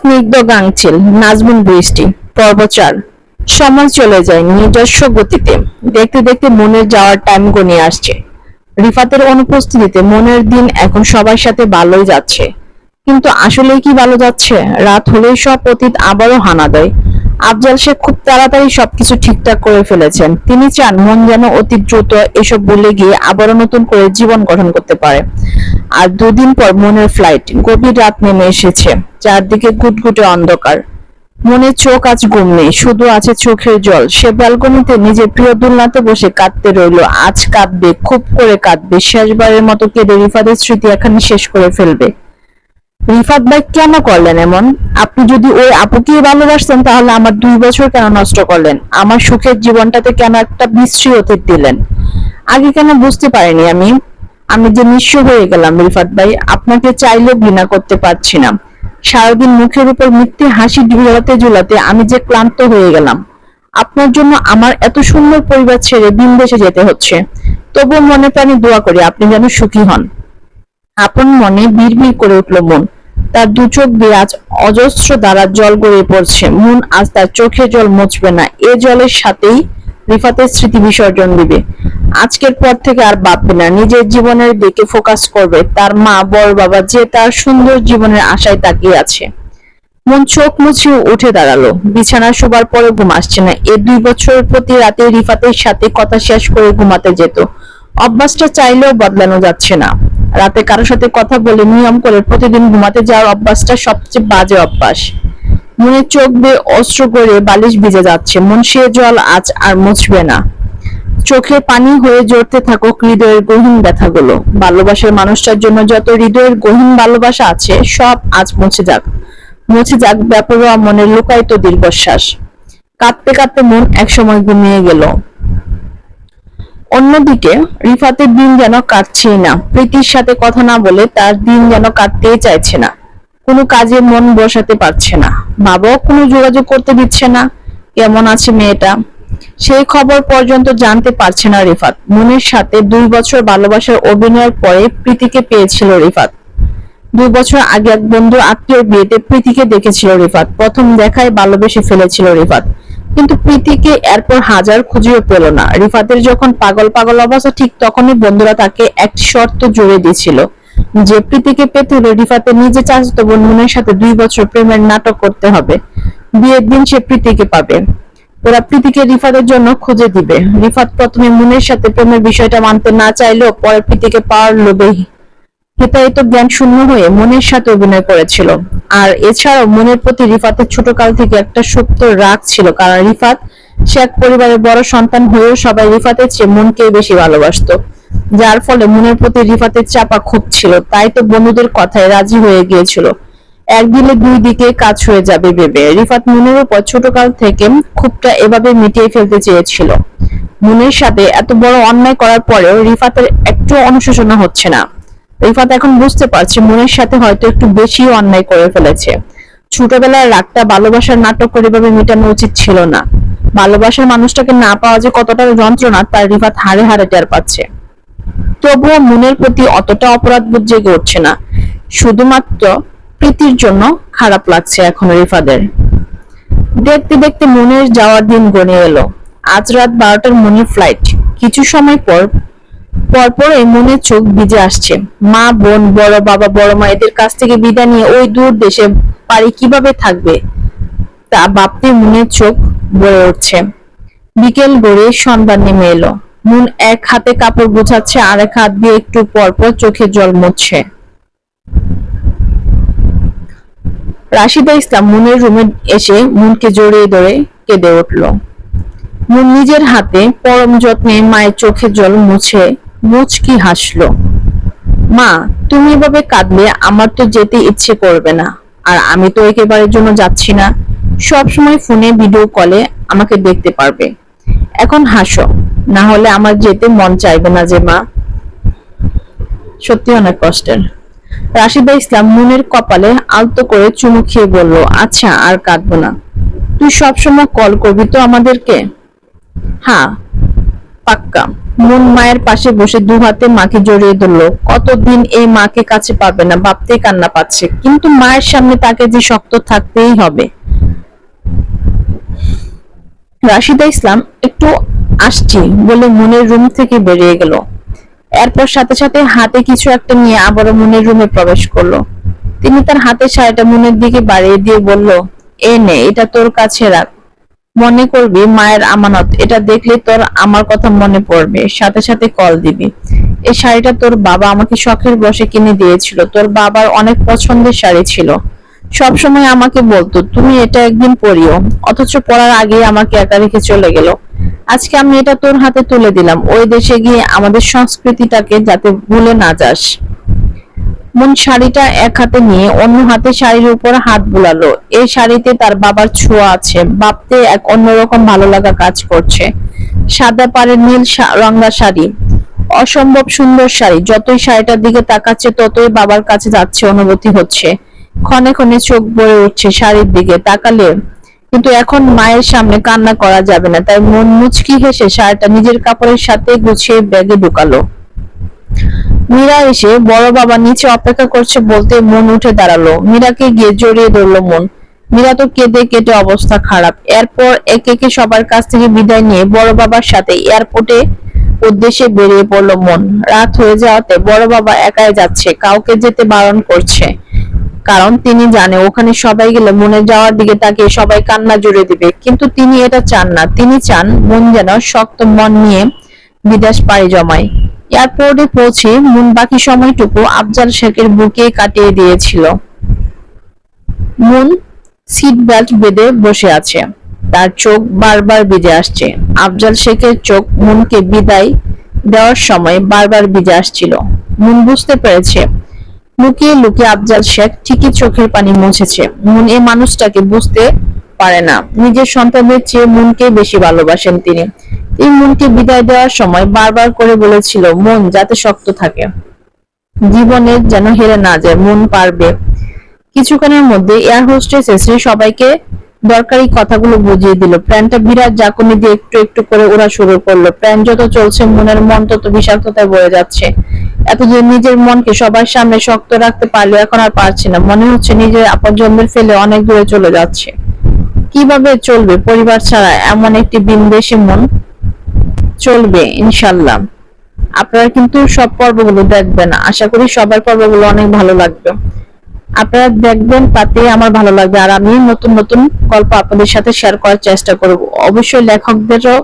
স্নিগ্ধ গাংচিল নাজমুন বৃষ্টি পর্বচার সময় চলে যায় নিজস্ব গতিতে। দেখতে দেখতে মনের যাওয়ার টাইম গনিয়ে আসছে। রিফাতের অনুপস্থিতিতে মনের দিন এখন সবার সাথে ভালোই যাচ্ছে। কিন্তু আসলেই কি ভালো যাচ্ছে? রাত হলেই সব অতীত আবারও হানা দেয়। আফজাল শেখ খুব তাড়াতাড়ি সবকিছু ঠিকঠাক করে ফেলেছেন। তিনি চান মন যেন অতি দ্রুত এসব ভুলে গিয়ে আবারও নতুন করে জীবন গঠন করতে পারে। আর দুদিন পর মনের ফ্লাইট গভীর রাত নেমে এসেছে, চারদিকে গুটগুটে অন্ধকার। মনে চোখ আজ ঘুম নেই, শুধু আছে চোখের জল। সে ব্যালকনিতে নিজের প্রিয় দুলনাতে বসে কাঁদতে রইল। আজ কাঁদবে, খুব করে কাঁদবে। শেষবারের মতো কেঁদে রিফাতের স্মৃতি এখানে শেষ করে ফেলবে। রিফাত ভাই কেন করলেন এমন? আপনি যদি ওই আপুকে ভালোবাসতেন, তাহলে আমার দুই বছর কেন নষ্ট করলেন? আমার সুখের জীবনটাতে কেন একটা বিশ্রী অতীত দিলেন? আগে কেন বুঝতে পারিনি আমি? আমি যে নিঃস্ব হয়ে গেলাম রিফাত ভাই, আপনাকে চাইলেও ঘৃণা করতে পারছি না। সারাদিন মুখের উপর মিথ্যে হাসি ঝুলাতে ঝুলাতে আমি যে ক্লান্ত হয়ে গেলাম। আপনার জন্য আমার এত সুন্দর পরিবার ছেড়ে বিন্দেশে যেতে হচ্ছে। তবুও মনে প্রাণে দোয়া করি, আপনি যেন সুখী হন। আপন মনে বিড়বিড় করে উঠল মন। তার দু চোখ আজ অজস্র দ্বারা জল গড়িয়ে পড়ছে। মন আজ তার চোখে জল মুছবে না। এ জলের সাথেই রিফাতের স্মৃতি বিসর্জন দিবে। আজকের পর থেকে আর ভাববে না। নিজের জীবনের দিকে ফোকাস করবে। তার মা, বড় বাবা যে তার সুন্দর জীবনের আশায় তাকিয়ে আছে। মন চোখ মুছে উঠে দাঁড়াল। বিছানায় শোবার পরে ঘুম আসছে না। এ দুই বছর প্রতি রাতে রিফাতের সাথে কথা শেষ করে ঘুমাতে যেত। অভ্যাসটা চাইলেও বদলানো যাচ্ছে না। রাতে কারোর সাথে কথা বলে নিয়ম করে প্রতিদিন ঘুমাতে যাওয়ার অভ্যাসটা সবচেয়ে বাজে অভ্যাস। মনে চোখ বেয়ে অস্ত্র করে বালিশ ভিজে যাচ্ছে। মন সে জল আজ আর মুছবে না। চোখে পানি হয়ে জড়তে থাকুক হৃদয়ের গহীন ব্যথাগুলো। ভালোবাসার মানুষটার জন্য যত হৃদয়ের গহীন ভালোবাসা আছে, সব আজ মুছে যাক। মুছে যাক ব্যাপরোয়া মনের লুকায়িত দীর্ঘশ্বাস। কাঁদতে কাঁদতে মন একসময় ঘুমিয়ে গেল। অন্যদিকে রিফাতের দিন যেন কাটছেই না। প্রীতির সাথে কথা না বলে তার দিন যেন কাটতেই চাইছে না। কোনো কাজে মন বসাতে পারছে না। বাবাও কোনো যোগাযোগ করতে দিচ্ছে না। কেমন আছে মেয়েটা? সেই খবর পর্যন্ত জানতে পারছে না রিফাত। মনের সাথে দুই বছর ভালোবাসার অভিনয়ের পরে প্রীতিকে পেয়েছিল রিফাত। দুই বছর আগে এক বন্ধু আত্মীয় বিয়েতে প্রীতিকে দেখেছিল রিফাত। প্রথম দেখায় ভালোবেসে ফেলেছিল রিফাত। কিন্তু প্রীতিকে এরপর হাজার খুঁজেও পেল না। রিফাতের যখন পাগল পাগল অবস্থা, ঠিক তখনই বন্ধুরা তাকে একটি শর্ত জুড়ে দিয়েছিল যে প্রীতিকে পেতে হলে রিফাতের নিজে চাচাতো বোন মুনের সাথে দুই বছর প্রেমের নাটক করতে হবে। বিয়ের দিন সে প্রীতিকে পাবে। ওরা প্রীতিকে রিফাতের জন্য খুঁজে দিবে। রিফাত প্রথমে মুনের সাথে প্রেমের বিষয়টা মানতে না চাইলেও পরে প্রীতিকে পাওয়ার লোভে হিতায়িত জ্ঞান শূন্য হয়ে মনের সাথে অভিনয় করেছিল। আর এছাড়াও মনের প্রতি রিফাতের ছোটকাল থেকে একটা সুপ্ত রাগ ছিল, কারণ রিফাত সে এক পরিবারের বড় সন্তান হয়েও সবাই রিফাতের চেয়ে মনকে বেশি ভালোবাসতো, যার ফলে মনের প্রতি রিফাতের চাপা খুব ছিল। তাই তো বন্ধুদের কথায় রাজি হয়ে গিয়েছিল। একদিনে দুই দিকে কাজ হয়ে যাবে ভেবে রিফাত মনের উপর ছোটকাল থেকে খুবটা এভাবে মিটিয়ে ফেলতে চেয়েছিল। মনের সাথে এত বড় অন্যায় করার পরেও রিফাতের একটু অনুশোচনা হচ্ছে না। রিফাত এখন বুঝতে পারছে মনের সাথে হয়তো একটু বেশি অন্যায় করে ফেলেছে। ছোটবেলার রাগটা ভালোবাসার নাটক করে এভাবে মেটানো উচিত ছিল না। ভালোবাসার মানুষটাকে না পাওয়া যে কতটা যন্ত্রণা, তার রিফাত হারে হারে টের পাচ্ছে। তবুও মনের প্রতি অতটা অপরাধ বোধ জেগে উঠছে না। শুধুমাত্র প্রীতির জন্য খারাপ লাগছে এখন রিফাদের। দেখতে দেখতে মনের যাওয়ার দিন গনে এলো। আজ রাত বারোটার মনের ফ্লাইট কিছু সময় পর পরপরই মনে চোখ ভিজে আসছে। মা, বোন, বড় বাবা, বড় মা, এদের কাছ থেকে বিদায় নিয়ে ওই দূর দেশে পারি কীভাবে থাকবে তা ভাবতে মনের চোখ বয়ে উঠছে। বিকেল গড়ে সন্ধ্যা নেমে এলো। মন এক হাতে কাপড় গোছাচ্ছে আর এক হাত দিয়ে একটু পর পর চোখে জল মুছছে। রাশিদা ইসলাম মুনের রুমে এসে মুনকে জড়িয়ে ধরে কেঁদে উঠল। মুন নিজের হাতে পরম যত্নে মায়ের চোখে জল মুছে মুচকি হাসলো। মা, তুমি এভাবে কাঁদলে আমার তো যেতে ইচ্ছে করবে না, আর আমি তো একেবারের জন্য যাচ্ছি না। সব সময় ফোনে ভিডিও কলে আমাকে দেখতে পারবে। এখন হাসো, না হলে আমার যেতে মন চাইবে না যে মা। সত্যি অনেক কষ্টের। রাশিদা ইসলাম মুনের কপালে আলতো করে চুমু খেয়ে বলল আচ্ছা আর কাঁদবো না। তুই সবসময় কল করবি তো আমাদেরকে? হ্যাঁ পাক্কা। মন মায়ের পাশে বসে দু হাতে মাকে জড়িয়ে ধরলো। কতদিন এই মাকে কাছে পাবে না, ভাবতেই কান্না পাচ্ছে। কিন্তু মায়ের সামনে তাকে যে শক্ত থাকতেই হবে। রাশিদা ইসলাম, একটু আসছি বলে মনের রুম থেকে বেরিয়ে গেল। এরপর সাথে সাথে হাতে কিছু একটা নিয়ে আবারও মনের রুমে প্রবেশ করল। তিনি তার হাতের শাড়িটা মনের দিকে বাড়িয়ে দিয়ে বলল, এ নে, এটা তোর কাছে রাখ। মনে করবি, মায়ের আমানত। এটা দেখলে তোর আমার কথা মনে পড়বে। সাথে সাথে কল দিবি। এই শাড়িটা তোর বাবা আমাকে শখের বসে কিনে দিয়েছিল। তোর বাবার অনেক পছন্দের শাড়ি ছিল। সব সময় আমাকে বলতো, তুমি এটা একদিন পরিও। অথচ পরার আগেই আমাকে একা রেখে চলে গেল। আজকে আমি এটা তোর হাতে তুলে দিলাম। ওই দেশে গিয়ে আমাদের সংস্কৃতিটাকে যাতে ভুলে না যাস। মন শাড়িটা এক হাতে নিয়ে অন্য হাতে শাড়ির উপর হাত বুলালো। এই শাড়িতে তার বাবার ছোঁয়া আছে। ভাবতে এক অন্যরকম ভালো লাগা কাজ করছে। সাদা পাড়ের নীল রঙা শাড়ি। অসম্ভব সুন্দর শাড়ি। যতই শাড়িটার দিকে তাকাচ্ছে, ততই বাবার কাছে যাচ্ছে অনুভূতি হচ্ছে। ক্ষণে ক্ষণে চোখ ভরে উঠছে শাড়ির দিকে। তাকালে কিন্তু এখন মায়ের সামনে কান্না করা যাবে না। তাই মন মুচকি হেসে শাড়িটা নিজের কাপড়ের সাথে গুছিয়ে ব্যাগে ঢুকালো। মীরা এসে বড় বাবা নিচে অপেক্ষা করছে বলতে মন উঠে দাঁড়াল। মীরাকে গিয়ে জড়িয়ে ধরলো মন। মীরা তো কেঁদে কেটে অবস্থা খারাপ। এরপর একে একে সবার কাছ থেকে বিদায় নিয়ে বড় বাবার সাথে এয়ারপোর্টে উদ্দেশ্যে বেরিয়ে পড়ল মন। রাত হয়ে যাওয়াতে বড় বাবা একাই যাচ্ছে, কাউকে যেতে বারণ করছে। কারণ তিনি জানে ওখানে সবাই গেলে মনে যাওয়ার দিকে তাকে সবাই কান্না জুড়ে দিবে। কিন্তু তিনি এটা চান না। তিনি চান মন যেন শক্ত মন নিয়ে বিদেশ পাড়ি জমায়। এয়ারপোর্টে পৌঁছে মন বাকি সময়টুকু আফজাল শেখের বুকে কাটিয়ে দিয়েছিল। মন সিট বেল্ট বেঁধে বসে আছে। তার চোখ বারবার ভিজে আসছে। আফজাল শেখের চোখ মনকে বিদায় দেওয়ার সময় বারবার ভিজে আসছিল। মন বুঝতে পেরেছে। লুকিয়ে লুকিয়ে আফজাল শেখ ঠিকই চোখের পানি মুছেছে। মন এই মানুষটাকে বুঝতে পারে না। নিজের সন্তানের চেয়ে মনকে বেশি ভালোবাসেন তিনি। এই মনকে বিদায় দেওয়ার সময় বারবার করে বলেছিল, মন যাতে শক্ত থাকে, জীবনে যেন হেরে না যায়, মন পারবে। কিছুক্ষণের মধ্যে এয়ার হোস্টেস এসে সবাইকে দরকারি কথাগুলো বুঝিয়ে দিল। প্ল্যানটা বিরাট জাকুনি দিয়ে একটু একটু করে ওরা শুরু করল। প্ল্যান যত চলছে, মনের মন তত বিষাক্ততায় বয়ে যাচ্ছে। এতদিন নিজের মনকে সবার সামনে শক্ত রাখতে পারলেও এখন আর পারছে না। মনে হচ্ছে নিজের আপনজনদের ফেলে অনেক দূরে চলে যাচ্ছে। কীভাবে চলবে পরিবার ছাড়া এমন একটি বিনদেশি মন? চলবে, ইনশাল্লাহ। আপনারা কিন্তু সব পর্বগুলো দেখবেন। আশা করি সবার পর্বগুলো অনেক ভালো লাগবে। আপনারা দেখবেন তাতে আমার ভালো লাগবে। আর আমি নতুন নতুন গল্প আপনাদের সাথে শেয়ার করার চেষ্টা করব। অবশ্যই লেখকদেরও